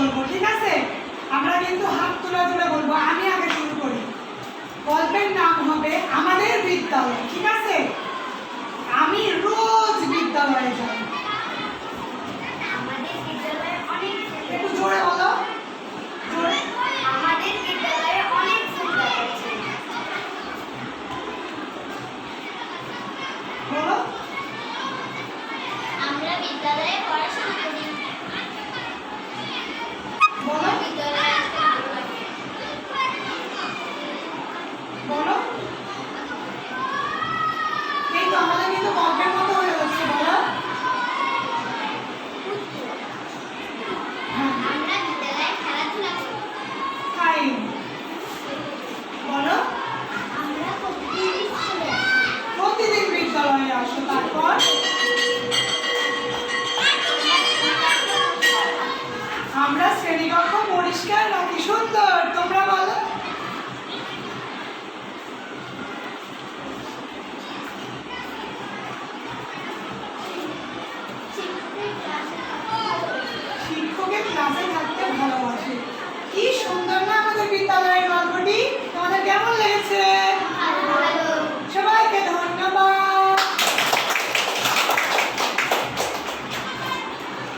বলব ঠিক আছে? আমরা কিন্তু হাত তোলা তুলে বলব আমি আগে শুরু করি। গল্পের নাম হবে আমাদের বিদ্যালয় ঠিক আছে? আমি রোজ বিদ্যালয়ে যাই। আমরা বিদ্যালয়ে